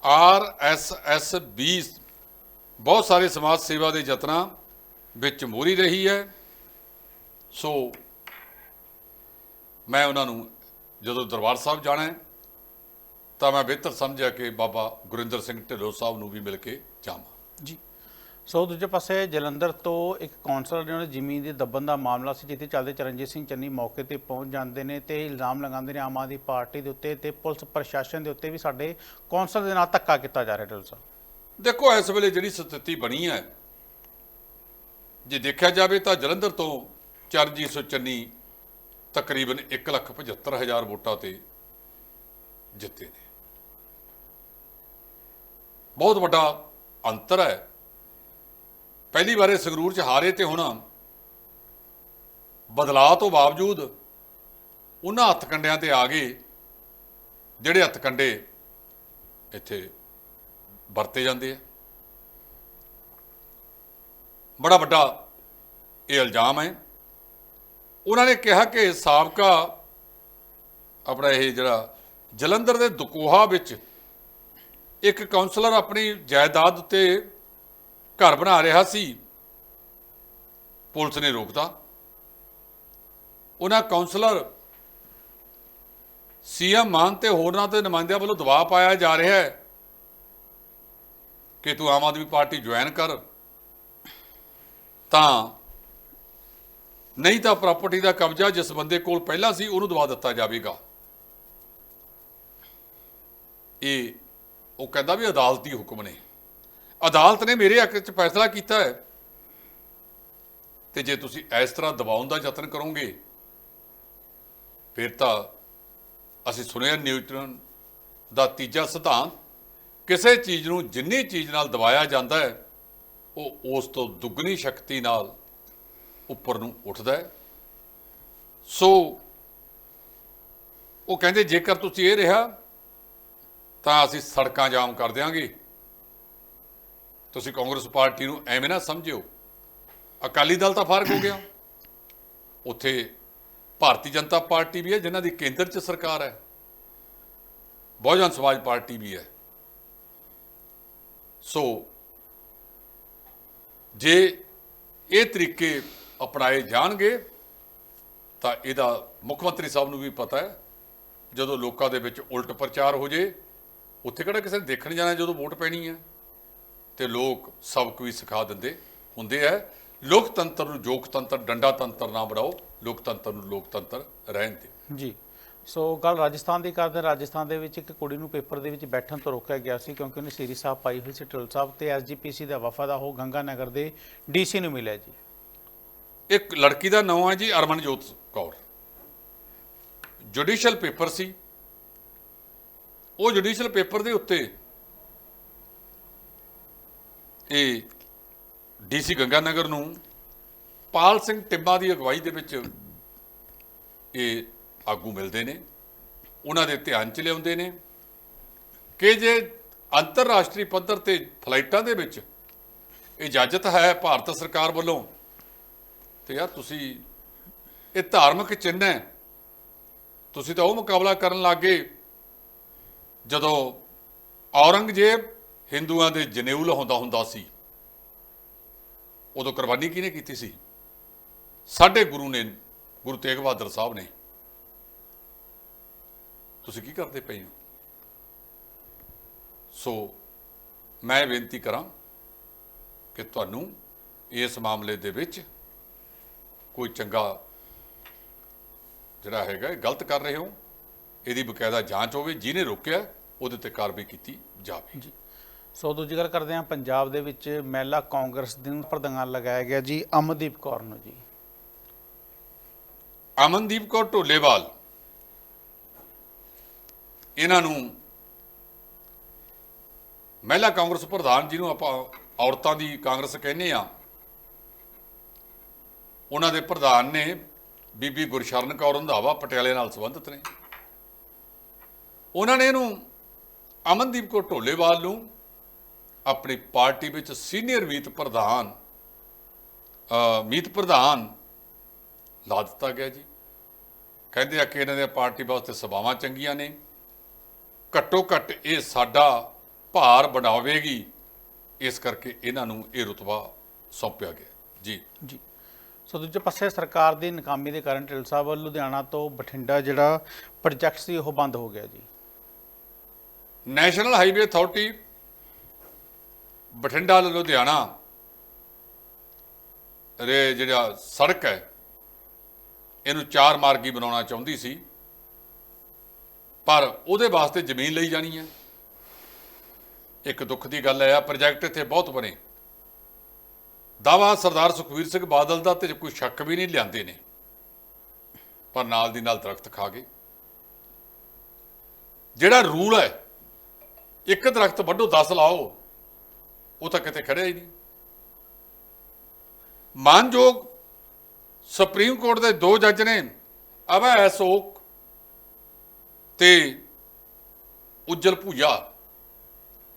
ਆਰ ਐਸ ਐਸ 20 ਬਹੁਤ ਸਾਰੇ ਸਮਾਜ ਸੇਵਾ ਦੇ ਯਤਨਾਂ ਵਿੱਚ ਮੋਰੀ ਰਹੀ ਹੈ। ਸੋ ਮੈਂ ਉਹਨਾਂ ਨੂੰ ਜਦੋਂ ਦਰਬਾਰ ਸਾਹਿਬ ਜਾਣਾ ਤਾਂ ਮੈਂ ਬਿਹਤਰ ਸਮਝਿਆ ਕਿ ਬਾਬਾ ਗੁਰਿੰਦਰ ਸਿੰਘ ਢਿੱਲੋਂ ਸਾਹਿਬ ਨੂੰ ਵੀ ਮਿਲ ਕੇ ਜਾਵਾਂ। ਸੋ ਦੂਜੇ ਪਾਸੇ ਜਲੰਧਰ ਤੋਂ ਇੱਕ ਕੌਂਸਲਰ ਨੇ ਜ਼ਮੀਨ ਦੇ ਦੱਬਣ ਦਾ ਮਾਮਲਾ ਸੀ ਜਿੱਥੇ ਚੱਲਦੇ ਚਰਨਜੀਤ ਸਿੰਘ ਚੰਨੀ ਮੌਕੇ ਤੇ ਪਹੁੰਚ ਜਾਂਦੇ ਨੇ ਤੇ ਇਲਜ਼ਾਮ ਲਗਾਉਂਦੇ ਨੇ ਆਮ ਆਦਮੀ ਪਾਰਟੀ ਦੇ ਉੱਤੇ ਤੇ ਪੁਲਿਸ ਪ੍ਰਸ਼ਾਸਨ ਦੇ ਉੱਤੇ ਵੀ ਸਾਡੇ ਕੌਂਸਲਰ ਦੇ ਨਾਲ ਧੱਕਾ ਕੀਤਾ ਜਾ ਰਿਹਾ ਢਿੱਲੋਂ ਸਾਹਿਬ। ਦੇਖੋ ਇਸ ਵੇਲੇ ਜਿਹੜੀ ਸਥਿਤੀ ਬਣੀ ਹੈ ਜੇ ਦੇਖਿਆ ਜਾਵੇ ਤਾਂ ਜਲੰਧਰ ਤੋਂ ਚਰਨਜੀਤ ਸਿੰਘ ਚੰਨੀ ਤਕਰੀਬਨ 1,75,000 ਵੋਟਾਂ ਤੇ ਜਿੱਤੇ ਨੇ। ਬਹੁਤ ਵੱਡਾ ਅੰਤਰ ਹੈ ਪਹਿਲੀ ਵਾਰੇ ਸੰਗਰੂਰ ਚ ਹਾਰੇ ਤੇ ਹੁਣ ਬਦਲਾਅ ਤੋਂ ਬਾਵਜੂਦ ਉਹਨਾਂ ਹੱਥ ਕੰਡਿਆਂ ਤੇ ਆ ਗਏ, ਜਿਹੜੇ ਹੱਥ ਕੰਡੇ ਇੱਥੇ ਵਰਤੇ ਜਾਂਦੇ ਆ। ਬੜਾ ਵੱਡਾ ਇਹ ਇਲਜ਼ਾਮ ਹੈ। ਉਹਨਾਂ ਨੇ ਕਿਹਾ ਕਿ ਸਾਬਕਾ ਆਪਣਾ ਇਹ ਜਿਹੜਾ ਜਲੰਧਰ ਦੇ ਦਕੋਹਾ ਵਿੱਚ ਇੱਕ ਕਾਉਂਸਲਰ ਆਪਣੀ ਜਾਇਦਾਦ ਉੱਤੇ ਘਰ ਬਣਾ ਰਿਹਾ ਸੀ। ਪੁਲਿਸ ਨੇ ਰੋਕਤਾ। ਉਹਨਾਂ ਕਾਉਂਸਲਰ ਸੀਐਮ ਮਾਨ ਤੇ ਹੋਰਨਾਂ ਤੇ ਨੁਮਾਇੰਦਿਆਂ ਵੱਲੋਂ ਦਬਾਅ ਪਾਇਆ ਜਾ ਰਿਹਾ ਹੈ ਕਿ ਤੂੰ ਆਮ ਆਦਮੀ ਪਾਰਟੀ ਜੁਆਇਨ ਕਰ। ਤਾਂ ਨਹੀਂ ਤਾਂ ਪ੍ਰਾਪਰਟੀ ਦਾ ਕਬਜ਼ਾ ਜਿਸ ਬੰਦੇ ਕੋਲ ਪਹਿਲਾਂ ਸੀ, ਉਹਨੂੰ ਦਵਾ ਦਿੱਤਾ ਜਾਵੇਗਾ। ਇਹ ਉਹ ਕਹਿੰਦਾ ਵੀ ਅਦਾਲਤੀ ਹੁਕਮ ਨੇ। ਅਦਾਲਤ ਨੇ ਮੇਰੇ ਹੱਕ 'ਚ ਫੈਸਲਾ ਕੀਤਾ ਹੈ। ਤੇ ਜੇ ਤੁਸੀਂ ਇਸ ਤਰ੍ਹਾਂ ਦਬਾਉਣ ਦਾ ਯਤਨ ਕਰੋਗੇ, ਫਿਰ ਤਾਂ ਅਸੀਂ ਸੁਣਿਆ ਨਿਊਟਨ ਦਾ ਤੀਜਾ ਸਿਧਾਂਤ, ਕਿਸੇ ਚੀਜ਼ ਨੂੰ ਜਿੰਨੀ ਚੀਜ਼ ਨਾਲ ਦਬਾਇਆ ਜਾਂਦਾ ਹੈ, ਉਹ ਉਸ ਤੋਂ ਦੁੱਗਣੀ ਸ਼ਕਤੀ ਨਾਲ ਉੱਪਰ ਨੂੰ ਉੱਠਦਾ ਹੈ। ਸੋ ਉਹ ਕਹਿੰਦੇ, ਜੇਕਰ ਤੁਸੀਂ ਇਹ ਰਿਹਾ, ਤਾਂ ਅਸੀਂ ਸੜਕਾਂ ਜਾਮ ਕਰ ਦਿਆਂਗੇ। ਤੁਸੀਂ ਕਾਂਗਰਸ ਪਾਰਟੀ ਨੂੰ ਐਵੇਂ ਨਾ ਸਮਝਿਓ। ਅਕਾਲੀ ਦਲ ਤਾਂ ਫ਼ਰਕ ਹੋ ਗਿਆ। ਉੱਥੇ ਭਾਰਤੀ ਜਨਤਾ ਪਾਰਟੀ ਵੀ ਹੈ, ਜਿਨ੍ਹਾਂ ਦੀ ਕੇਂਦਰ 'ਚ ਸਰਕਾਰ ਹੈ। ਬਹੁਜਨ ਸਮਾਜ ਪਾਰਟੀ ਵੀ ਹੈ। ਸੋ, ਜੇ ਇਹ ਤਰੀਕੇ ਅਪਣਾਏ ਜਾਣਗੇ, ਤਾਂ ਇਹਦਾ ਮੁੱਖ ਮੰਤਰੀ ਸਾਹਿਬ ਨੂੰ ਵੀ ਪਤਾ ਹੈ, ਜਦੋਂ ਲੋਕਾਂ ਦੇ ਵਿੱਚ ਉਲਟ ਪ੍ਰਚਾਰ ਹੋ ਜੇ, ਉੱਥੇ ਕਿਹੜਾ ਕਿਸੇ ਨੇ ਦੇਖਣ ਜਾਣਾ ਜਦੋਂ ਵੋਟ ਪੈਣੀ ਹੈ। ਤੇ ਲੋਕ ਸਬਕ ਵੀ ਸਿਖਾ ਦਿੰਦੇ ਹੁੰਦੇ ਆ। ਲੋਕਤੰਤਰ ਨੂੰ ਜੋਗਤੰਤਰ ਡੰਡਾ ਤੰਤਰ ਨਾ ਬਣਾਓ ਲੋਕਤੰਤਰ ਨੂੰ ਲੋਕਤੰਤਰ ਰਹਿਣ ਦਿਓ। ਜੀ। ਸੋ ਗੱਲ ਰਾਜਸਥਾਨ ਦੀ ਕਰਦੇ। ਰਾਜਸਥਾਨ ਦੇ ਵਿੱਚ ਇੱਕ ਕੁੜੀ ਨੂੰ ਪੇਪਰ ਦੇ ਵਿੱਚ ਬੈਠਣ ਤੋਂ ਰੋਕਿਆ ਗਿਆ ਸੀ ਕਿਉਂਕਿ ਉਹਨੇ ਸੀਰੀ ਸਾਹਿਬ ਪਾਈ ਹੋਈ ਸੀ ਢਿੱਲ ਸਾਹਿਬ ਤੇ ਐਸਜੀਪੀਸੀ ਦਾ ਵਫਦ ਆ ਉਹ ਗੰਗਾ ਨਗਰ ਦੇ ਡੀਸੀ ਨੂੰ ਮਿਲਿਆ ਜੀ। ਇੱਕ ਲੜਕੀ ਦਾ ਨਾਮ ਹੈ ਜੀ ਅਰਮਨਜੋਤ ਕੌਰ। ਜੁਡੀਸ਼ੀਅਲ ਪੇਪਰ ਸੀ। ਉਹ ਜੁਡੀਸ਼ੀਅਲ ਪੇਪਰ ਦੇ ਉੱਤੇ ਇਹ ਡੀਸੀ ਗੰਗਾਨਗਰ ਨੂੰ ਪਾਲ ਸਿੰਘ ਟਿੱਬਾ ਦੀ ਅਗਵਾਈ ਦੇ ਵਿੱਚ ਇਹ ਆਗੂ ਮਿਲਦੇ ਨੇ, ਉਹਨਾਂ ਦੇ ਧਿਆਨ ਚ ਲਿਆਉਂਦੇ ਨੇ ਕਿ ਜੇ ਅੰਤਰਰਾਸ਼ਟਰੀ ਪੱਧਰ ਤੇ ਫਲਾਈਟਾਂ ਦੇ ਵਿੱਚ ਇਜਾਜ਼ਤ ਹੈ ਭਾਰਤ ਸਰਕਾਰ ਵੱਲੋਂ, ਤੇ ਯਾਰ ਤੁਸੀਂ ਇਹ ਧਾਰਮਿਕ ਚਿੰਨ੍ਹ ਹੈ, ਤੁਸੀਂ ਤਾਂ ਉਹ ਮੁਕਾਬਲਾ ਕਰਨ ਲੱਗੇ ਜਦੋਂ ਔਰੰਗਜ਼ੇਬ ਹਿੰਦੂਆਂ ਦੇ ਜਨੇਊ ਲਹਾਉਂਦਾ ਹੁੰਦਾ ਸੀ। ਉਦੋਂ ਕੁਰਬਾਨੀ ਕਿਹਨੇ ਕੀਤੀ ਸੀ? ਸਾਡੇ ਗੁਰੂ ਨੇ, ਗੁਰੂ ਤੇਗ ਬਹਾਦਰ ਸਾਹਿਬ ਨੇ। ਤੁਸੀਂ ਕੀ ਕਰਦੇ ਪਏ ਹੋ? ਸੋ ਮੈਂ ਬੇਨਤੀ ਕਰਾਂ ਕਿ ਤੁਹਾਨੂੰ ਇਸ ਮਾਮਲੇ ਦੇ ਵਿੱਚ ਕੋਈ ਚੰਗਾ ਜਿਹੜਾ ਹੈਗਾ ਗਲਤ ਕਰ ਰਹੇ ਹੋ। ਇਹਦੀ ਬਕਾਇਦਾ ਜਾਂਚ ਹੋਵੇ, ਜਿਹਨੇ ਰੋਕਿਆ, ਉਹਦੇ ਤੇ ਕਾਰਵਾਈ ਕੀਤੀ ਜਾਵੇ। ਜੀ। ਸੋ ਦੂਜੀ ਗੱਲ ਕਰਦੇ ਹਾਂ, ਪੰਜਾਬ ਦੇ ਵਿੱਚ ਮਹਿਲਾ ਕਾਂਗਰਸ ਦੇ ਪ੍ਰਧਾਨ ਲਗਾਇਆ ਗਿਆ ਜੀ, ਅਮਨਦੀਪ ਕੌਰ ਨੂੰ ਜੀ। ਅਮਨਦੀਪ ਕੌਰ ਢੋਲੇਵਾਲ, ਇਹਨਾਂ ਨੂੰ ਮਹਿਲਾ ਕਾਂਗਰਸ ਪ੍ਰਧਾਨ ਜਿਹਨੂੰ ਆਪਾਂ ਔਰਤਾਂ ਦੀ ਕਾਂਗਰਸ ਕਹਿੰਦੇ ਆ ਉਹਨਾਂ ਦੇ ਪ੍ਰਧਾਨ ਨੇ ਬੀਬੀ ਗੁਰਸ਼ਰਨ ਕੌਰ ਰੰਧਾਵਾ ਪਟਿਆਲੇ ਨਾਲ ਸੰਬੰਧਿਤ ਨੇ। ਉਹਨਾਂ ਨੇ ਇਹਨੂੰ ਅਮਨਦੀਪ ਕੌਰ ਢੋਲੇਵਾਲ ਨੂੰ ਆਪਣੀ ਪਾਰਟੀ ਵਿੱਚ ਸੀਨੀਅਰ ਮੀਤ ਪ੍ਰਧਾਨ ਮੀਤ ਪ੍ਰਧਾਨ ਲਾ ਦਿੱਤਾ ਗਿਆ ਜੀ। ਕਹਿੰਦੇ ਆ ਕਿ ਇਹਨਾਂ ਦੇ ਪਾਰਟੀ ਵਾਸਤੇ ਸਭਾਵਾਂ ਚੰਗੀਆਂ ਨੇ। ਘੱਟੋ ਘੱਟ ਇਹ ਸਾਡਾ ਭਾਰ ਬਣਾਵੇਗੀ। ਇਸ ਕਰਕੇ ਇਹਨਾਂ ਨੂੰ ਇਹ ਰੁਤਬਾ ਸੌਂਪਿਆ ਗਿਆ। ਜੀ। ਜੀ। ਸੋ ਦੂਜੇ ਪਾਸੇ ਸਰਕਾਰ ਦੀ ਨਾਕਾਮੀ ਦੇ ਕਾਰਨ ਢਿੱਲ ਸਾਹਿਬ ਲੁਧਿਆਣਾ ਤੋਂ ਬਠਿੰਡਾ ਜਿਹੜਾ ਪ੍ਰੋਜੈਕਟ ਸੀ ਉਹ ਬੰਦ ਹੋ ਗਿਆ ਜੀ। National highway authority Bathinda Ludhiana. ਰੇ ਜਿਹੜਾ ਸੜਕ ਹੈ, ਇਹਨੂੰ ਚਾਰ ਮਾਰਗੀ ਬਣਾਉਣਾ ਚਾਹੁੰਦੀ ਸੀ। ਪਰ ਉਹਦੇ ਵਾਸਤੇ ਜ਼ਮੀਨ ਲਈ ਜਾਣੀ ਹੈ। ਇੱਕ ਦੁੱਖ ਦੀ ਗੱਲ ਹੈ ਆ ਪ੍ਰੋਜੈਕਟ ਇੱਥੇ ਬਹੁਤ ਬਣੇ। ਦਾਵਾ ਸਰਦਾਰ ਸੁਖਵੀਰ ਸਿੰਘ ਬਾਦਲ ਦਾ ਤੇ ਕੋਈ ਸ਼ੱਕ ਵੀ ਨਹੀਂ ਲਿਆਂਦੇ ਨੇ। ਪਰ ਨਾਲ ਦੀ ਨਾਲ ਦਰਖਤ ਖਾ ਗਏ। ਜਿਹੜਾ ਰੂਲ ਹੈ, ਇੱਕ ਦਰਖਤ ਵੱਢੋ 10 ਲਾਓ। ਉਹ ਤਾਂ ਕਿਤੇ ਖੜਿਆ ਹੀ ਨਹੀਂ। ਮਾਨਯੋਗ ਸੁਪਰੀਮ ਕੋਰਟ ਦੇ ਦੋ ਜੱਜ ਨੇ ਅਭੈ ਅਸ਼ੋਕ ਤੇ ਉਜਲ ਭੂਜਾ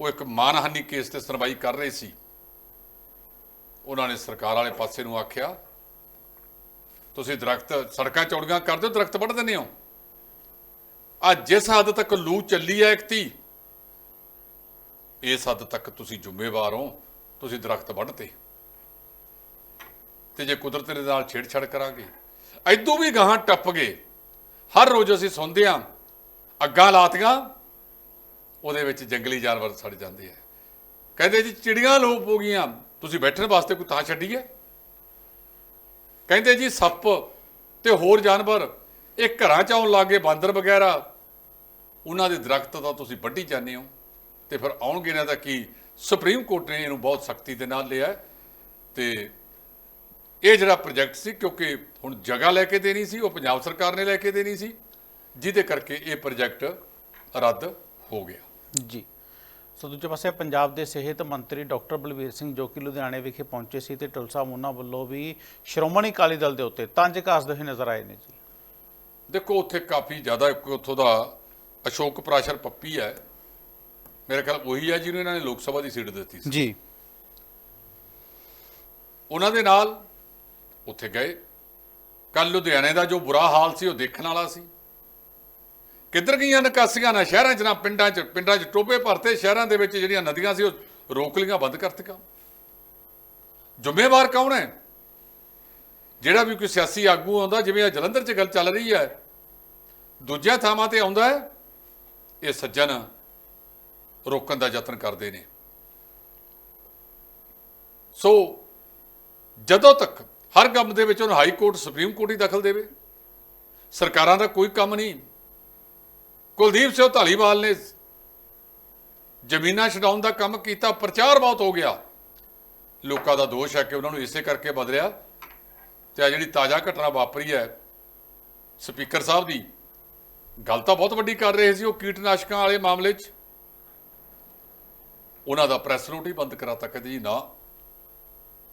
ਉਹ ਇੱਕ ਮਾਨਹਾਨੀ ਕੇਸ ਤੇ ਸੁਣਵਾਈ ਕਰ ਰਹੇ ਸੀ। ਉਹਨਾਂ ਨੇ ਸਰਕਾਰ ਵਾਲੇ ਪਾਸੇ ਨੂੰ ਆਖਿਆ, ਤੁਸੀਂ ਦਰਖਤ, ਸੜਕਾਂ ਚੌੜੀਆਂ ਕਰ ਦਿਓ, ਦਰਖਤ ਵੱਢ ਦਿੰਦੇ ਹੋ। ਆ ਜਿਸ ਹੱਦ ਤੱਕ ਲੂ ਚੱਲੀ ਹੈ ਇਕਤੀ ਇਸ ਹੱਦ ਤੱਕ ਤੁਸੀਂ ਜ਼ਿੰਮੇਵਾਰ ਹੋ, ਤੁਸੀਂ ਦਰਖਤ ਵੱਢਤੇ। ਤੇ ਜੇ ਕੁਦਰਤ ਦੇ ਨਾਲ ਛੇੜਛਾੜ ਕਰਾਂਗੇ, ਐਦੋਂ ਵੀ ਗਾਹਾਂ ਟੱਪ ਗਏ। ਹਰ ਰੋਜ਼ ਅਸੀਂ ਸੁਣਦੇ ਹਾਂ, ਅੱਗਾਂ ਲਾਤੀਆਂ, ਉਹਦੇ ਵਿੱਚ ਜੰਗਲੀ ਜਾਨਵਰ ਸੜ ਜਾਂਦੇ ਆ। ਕਹਿੰਦੇ ਜੀ, ਚਿੜੀਆਂ ਲੋਪ ਹੋ ਗਈਆਂ, ਤੁਸੀਂ ਬੈਠਣ ਵਾਸਤੇ ਕੋਈ ਥਾਂ ਛੱਡੀ ਹੈ? ਕਹਿੰਦੇ ਜੀ, ਸੱਪ ਤੇ ਹੋਰ ਜਾਨਵਰ, ਇਹ ਘਰਾਂ ਚ ਆਉਣ ਲੱਗੇ ਬਾਂਦਰ ਵਗੈਰਾ। ਉਹਨਾਂ ਦੇ ਦਰਖਤ ਤਾਂ ਤੁਸੀਂ ਵੱਢੀ ਜਾਂਦੇ ਹੋ। ਤੇ ਫਿਰ ਆਉਣਗੇ ਨਾ ਤਾਂ ਕੀ? ਸੁਪਰੀਮ ਕੋਰਟ ਨੇ ਇਹਨੂੰ ਬਹੁਤ ਸਖਤੀ ਦੇ ਨਾਲ ਲਿਆ ਤੇ ਇਹ ਜਿਹੜਾ ਪ੍ਰੋਜੈਕਟ ਸੀ ਕਿਉਂਕਿ ਹੁਣ ਜਗ੍ਹਾ ਲੈ ਕੇ ਦੇਣੀ ਸੀ ਉਹ ਪੰਜਾਬ ਸਰਕਾਰ ਨੇ ਲੈ ਕੇ ਦੇਣੀ ਸੀ ਜਿਹਦੇ ਕਰਕੇ ਇਹ ਪ੍ਰੋਜੈਕਟ ਰੱਦ ਹੋ ਗਿਆ। ਜੀ। ਸੋ ਦੂਜੇ ਪਾਸੇ ਪੰਜਾਬ ਦੇ ਸਿਹਤ ਮੰਤਰੀ ਡਾਕਟਰ ਬਲਵੀਰ ਸਿੰਘ ਜੋ ਕਿ ਲੁਧਿਆਣੇ ਵਿਖੇ ਪਹੁੰਚੇ ਸੀ ਤੇ ਟੁਲਸਾ ਉਹਨਾਂ ਵੱਲੋਂ ਵੀ ਸ਼੍ਰੋਮਣੀ ਅਕਾਲੀ ਦਲ ਦੇ ਉੱਤੇ ਤੰਜ ਕੱਸਦੇ ਹੋਏ ਨਜ਼ਰ ਆਏ ਨੇ ਜੀ। ਦੇਖੋ ਉੱਥੇ ਕਾਫੀ ਜ਼ਿਆਦਾ ਉੱਥੋਂ ਦਾ ਅਸ਼ੋਕ ਪ੍ਰਾਸ਼ਰ ਪੱਪੀ ਹੈ। ਮੇਰੇ ਖਿਆਲ ਉਹੀ ਹੈ ਜਿਹਨੂੰ ਇਹਨਾਂ ਨੇ ਲੋਕ ਸਭਾ ਦੀ ਸੀਟ ਦਿੱਤੀ ਸੀ। ਜੀ। ਉਹਨਾਂ ਦੇ ਨਾਲ ਉੱਥੇ ਗਏ। ਕੱਲ ਲੁਧਿਆਣੇ ਦਾ ਜੋ ਬੁਰਾ ਹਾਲ ਸੀ ਉਹ ਦੇਖਣ ਵਾਲਾ ਸੀ। ਕਿੱਧਰ ਗਈਆਂ ਨਿਕਾਸੀਆਂ ਨਾ ਸ਼ਹਿਰਾਂ 'ਚ ਨਾ ਪਿੰਡਾਂ 'ਚ? ਪਿੰਡਾਂ 'ਚ ਟੋਬੇ ਭਰਤੇ ਸ਼ਹਿਰਾਂ ਦੇ ਵਿੱਚ ਜਿਹੜੀਆਂ ਨਦੀਆਂ ਸੀ ਉਹ ਰੋਕ ਲੀਆਂ ਬੰਦ ਕਰਤੀਆਂ ਜ਼ਿੰਮੇਵਾਰ ਕੌਣ ਹੈ? ਜਿਹੜਾ ਵੀ ਕੋਈ ਸਿਆਸੀ ਆਗੂ ਆਉਂਦਾ ਜਿਵੇਂ ਜਲੰਧਰ 'ਚ ਗੱਲ ਚੱਲ ਰਹੀ ਹੈ ਦੂਜਿਆਂ ਥਾਵਾਂ ਤੇ ਆਉਂਦਾ ਹੈ ਇਹ ਸੱਜਣ ਰੋਕਣ ਦਾ ਯਤਨ ਕਰਦੇ ਨੇ। ਸੋ ਜਦੋਂ ਤੱਕ ਹਰ ਕੰਮ ਦੇ ਵਿੱਚ ਉਹਨੂੰ ਹਾਈ ਕੋਰਟ, ਸੁਪਰੀਮ ਕੋਰਟ ਹੀ ਦਖਲ ਦੇਵੇ, ਸਰਕਾਰਾਂ ਦਾ ਕੋਈ ਕੰਮ ਨਹੀਂ। ਕੁਲਦੀਪ ਸਿੰਘ ਧਾਲੀਵਾਲ ਨੇ ਜ਼ਮੀਨਾਂ ਛਡਾਉਣ ਦਾ ਕੰਮ ਕੀਤਾ, ਪ੍ਰਚਾਰ ਬਹੁਤ ਹੋ ਗਿਆ। ਲੋਕਾਂ ਦਾ ਦੋਸ਼ ਹੈ ਕਿ ਉਹਨਾਂ ਨੂੰ ਇਸੇ ਕਰਕੇ ਬਦਲਿਆ ਤੇ ਆ ਜਿਹੜੀ ਤਾਜ਼ਾ ਘਟਨਾ ਵਾਪਰੀ ਹੈ, ਸਪੀਕਰ ਸਾਹਿਬ ਦੀ, ਗੱਲ ਤਾਂ ਬਹੁਤ ਵੱਡੀ ਕਰ ਰਹੇ ਸੀ ਉਹ ਕੀਟਨਾਸ਼ਕਾਂ ਵਾਲੇ ਮਾਮਲੇ 'ਚ। ਉਹਨਾਂ ਦਾ ਪ੍ਰੈਸ ਨੋਟ ਹੀ ਬੰਦ ਕਰਾਤਾ ਕਹਿੰਦੇ ਜੀ, ਨਾ।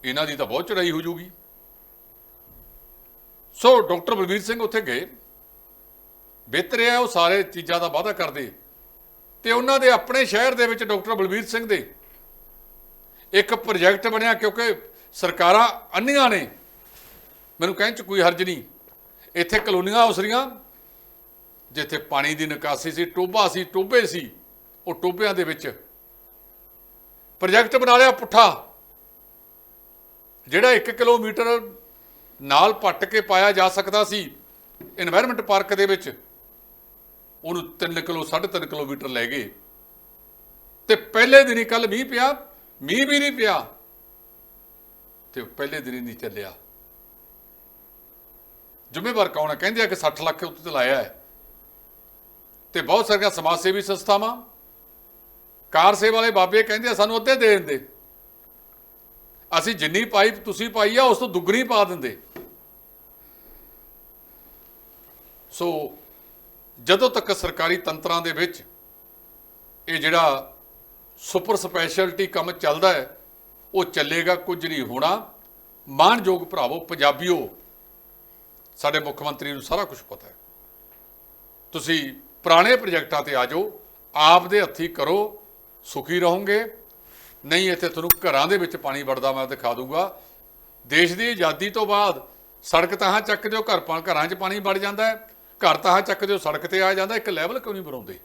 ਇਹਨਾਂ ਦੀ ਤਾਂ ਬਹੁਤ ਚੜਾਈ ਹੋ ਜੂਗੀ। ਸੋ ਡਾਕਟਰ ਬਲਵੀਰ ਸਿੰਘ ਉੱਥੇ ਗਏ। ਬਿਹਤਰ ਹੈ ਉਹ ਸਾਰੇ ਚੀਜ਼ਾਂ ਦਾ ਵਾਅਦਾ ਕਰਦੇ। ਤੇ ਉਹਨਾਂ ਦੇ ਆਪਣੇ ਸ਼ਹਿਰ ਦੇ ਵਿੱਚ ਡਾਕਟਰ ਬਲਵੀਰ ਸਿੰਘ ਦੇ ਇੱਕ ਪ੍ਰੋਜੈਕਟ ਬਣਿਆ ਕਿਉਂਕਿ ਸਰਕਾਰਾਂ ਅੰਨੀਆਂ ਨੇ। ਮੈਨੂੰ ਕਹਿਣ ਚ ਕੋਈ ਹਰਜ ਨਹੀਂ। ਇੱਥੇ ਕਲੋਨੀਆਂ ਉਸਰੀਆਂ ਜਿੱਥੇ ਪਾਣੀ ਦੀ ਨਿਕਾਸੀ ਸੀ ਟੋਬਾ ਸੀ ਟੋਬੇ ਸੀ। ਉਹ ਟੋਬਿਆਂ ਦੇ ਵਿੱਚ ਪ੍ਰੋਜੈਕਟ ਬਣਾ ਲਿਆ ਪੁੱਠਾ। ਜਿਹੜਾ 1 ਕਿਲੋਮੀਟਰ ਨਾਲ ਪੱਟ ਕੇ ਪਾਇਆ ਜਾ ਸਕਦਾ ਸੀ এনवायरमेंट ਪਾਰਕ ਦੇ ਵਿੱਚ, ਉਹਨੂੰ 3 ਕਿਲੋ 3.5 ਕਿਲੋਮੀਟਰ ਲੈ ਗਏ। ਤੇ ਪਹਿਲੇ ਦਿਨ ਹੀ ਕੱਲ ਮੀਂਹ ਪਿਆ, ਮੀਂਹ ਵੀ ਨਹੀਂ ਪਿਆ। ਤੇ ਪਹਿਲੇ ਦਿਨ ਹੀ ਨਹੀਂ ਚੱਲਿਆ। ਜ਼ਿੰਮੇਵਾਰ ਕੌਣ ਹੈ ਕਹਿੰਦੇ ਆ ਕਿ 60 ਲੱਖ ਉੱਤੇ ਲਾਇਆ ਹੈ। ਤੇ ਬਹੁਤ ਸਾਰੀਆਂ ਸਮਾਜ ਸੇਵੀ ਸੰਸਥਾਵਾਂ ਕਾਰ ਸੇਵਾ ਵਾਲੇ ਬਾਬੇ ਕਹਿੰਦੇ ਆ, ਸਾਨੂੰ ਅੱਧੇ ਦੇ ਦਿੰਦੇ। ਅਸੀਂ ਜਿੰਨੀ ਪਾਈਪ ਤੁਸੀਂ ਪਾਈ ਆ, ਉਸ ਤੋਂ ਦੁੱਗਣੀ ਪਾ ਦਿੰਦੇ। ਸੋ ਜਦੋਂ ਤੱਕ ਸਰਕਾਰੀ ਤੰਤਰਾਂ ਦੇ ਵਿੱਚ ਇਹ ਜਿਹੜਾ ਸੁਪਰ ਸਪੈਸ਼ਲਟੀ ਕੰਮ ਚੱਲਦਾ ਹੈ, ਉਹ ਚੱਲੇਗਾ ਕੁਝ ਨਹੀਂ ਹੋਣਾ। ਮਾਣਯੋਗ ਭਰਾਵੋ, ਪੰਜਾਬੀਓ, ਸਾਡੇ ਮੁੱਖ ਮੰਤਰੀ ਨੂੰ ਸਾਰਾ ਕੁਝ ਪਤਾ ਹੈ। ਤੁਸੀਂ ਪੁਰਾਣੇ ਪ੍ਰੋਜੈਕਟਾਂ ਤੇ ਆ ਜਾਓ, ਆਪ ਦੇ ਹੱਥੀ ਕਰੋ ਸੁਖੀ ਰਹੋਗੇ। ਨਹੀਂ, ਇੱਥੇ ਤੁਹਾਨੂੰ ਘਰਾਂ ਦੇ ਵਿੱਚ ਪਾਣੀ ਵੜਦਾ ਮੈਂ ਦਿਖਾ ਦੂੰਗਾ। ਦੇਸ਼ ਦੀ ਆਜ਼ਾਦੀ ਤੋਂ ਬਾਅਦ ਸੜਕ ਤਾਂ ਚੱਕ ਦਿਓ, ਘਰ ਪਾ, ਘਰਾਂ 'ਚ ਪਾਣੀ ਵੜ ਜਾਂਦਾ ਹੈ। ਘਰ ਤਾਂ ਚੱਕ ਦਿਓ, ਸੜਕ ਤੇ ਆ ਜਾਂਦਾ, ਇੱਕ ਲੈਵਲ ਕਿਉਂ ਨਹੀਂ ਬਣਾਉਂਦੇ?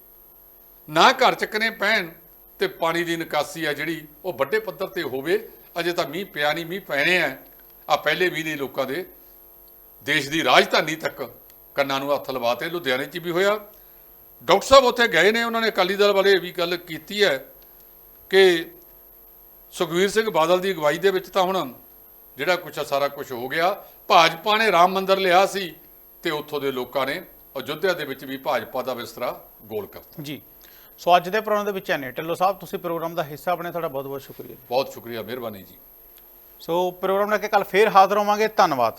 ਨਾ ਘਰ ਚੱਕਨੇ ਪੈਣ ਤੇ ਪਾਣੀ ਦੀ ਨਿਕਾਸੀ ਆ ਜਿਹੜੀ, ਉਹ ਵੱਡੇ ਪੱਧਰ ਤੇ ਹੋਵੇ। ਅਜੇ ਤਾਂ ਮੀਂਹ ਪਿਆ ਨਹੀਂ ਮੀਂਹ ਪੈਣੇ ਆ। ਆ ਪਹਿਲੇ ਵੀ ਨਹੀਂ ਲੋਕਾਂ ਦੇ। ਦੇਸ਼ ਦੀ ਰਾਜਧਾਨੀ ਤੱਕ ਕੰਨਾਂ ਨੂੰ ਹੱਥ ਲਵਾਤੇ ਲੁਧਿਆਣੇ 'ਚ ਵੀ ਹੋਇਆ। ਡਾਕਟਰ ਸਾਹਿਬ ਉੱਥੇ ਗਏ ਨੇ ਉਹਨਾਂ ਨੇ ਅਕਾਲੀ ਦਲ ਵਾਲੇ ਵੀ ਗੱਲ ਕੀਤੀ ਹੈ ਕਿ ਸੁਖਵੀਰ ਸਿੰਘ ਬਾਦਲ ਦੀ ਅਗਵਾਈ ਦੇ ਵਿੱਚ ਤਾਂ ਹੁਣ ਜਿਹੜਾ ਕੁਛ ਸਾਰਾ ਕੁਝ ਹੋ ਗਿਆ। ਭਾਜਪਾ ਨੇ ਰਾਮ ਮੰਦਿਰ ਲਿਆ ਸੀ ਤੇ ਉੱਥੋਂ ਦੇ ਲੋਕਾਂ ਨੇ ਅਯੁੱਧਿਆ ਦੇ ਵਿੱਚ ਵੀ ਭਾਜਪਾ ਦਾ ਵਿਸਤਰਾ ਗੋਲ ਕਰਤਾ। ਜੀ। ਸੋ ਅੱਜ ਦੇ ਪ੍ਰੋਗਰਾਮ ਦੇ ਵਿੱਚ ਐਨੇ ਢਿੱਲੋਂ ਸਾਹਿਬ ਤੁਸੀਂ ਪ੍ਰੋਗਰਾਮ ਦਾ ਹਿੱਸਾ ਬਣੇ ਤੁਹਾਡਾ ਬਹੁਤ ਬਹੁਤ ਸ਼ੁਕਰੀਆ। ਬਹੁਤ ਸ਼ੁਕਰੀਆ ਮਿਹਰਬਾਨੀ ਜੀ। ਸੋ ਪ੍ਰੋਗਰਾਮ ਲੈ ਕੇ ਕੱਲ ਫੇਰ ਹਾਜ਼ਰ ਹੋਵਾਂਗੇ। ਧੰਨਵਾਦ।